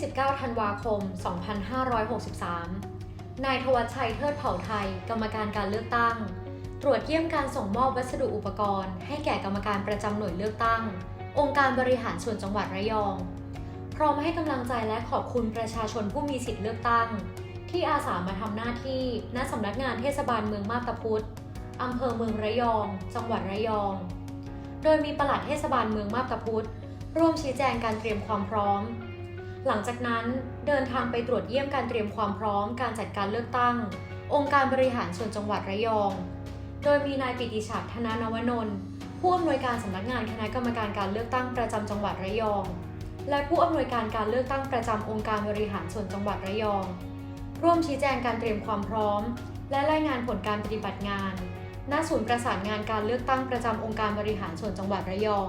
29ธันวาคม 2563 นายทวัชชัยเทิดเผ่าไทย กรรมการการเลือกตั้ง ตรวจเยี่ยมการส่งมอบวัสดุอุปกรณ์ ให้แก่กรรมการประจำหน่วยเลือกตั้ง องค์การบริหารส่วนจังหวัดระยอง พร้อมให้กำลังใจและขอบคุณประชาชนผู้มีสิทธิเลือกตั้ง ที่อาสามาทำหน้าที่ณสำนักงานเทศบาลเมืองมาบตาพุธอำเภอเมืองระยอง จังหวัดระยอง โดยมีปลัดเทศบาลเมืองมาบตาพุธร่วมชี้แจงการเตรียมความพร้อม หลังจากนั้นเดินทางไปตรวจเยี่ยมการเตรียมความพร้อมการจัดการเลือกตั้ง องค์การบริหารส่วนจังหวัดระยอง โดยมีนายปิติฉัตรธนานวนนท์ผู้อำนวยการสำนักงานคณะกรรมการการเลือกตั้งประจำจังหวัดระยอง และผู้อำนวยการการเลือกตั้งประจำองค์การบริหารส่วนจังหวัดระยอง ร่วมชี้แจงการเตรียมความพร้อม และรายงานผลการปฏิบัติงาน ณ ศูนย์ประสานงานการเลือกตั้งประจำองค์การบริหารส่วนจังหวัดระยอง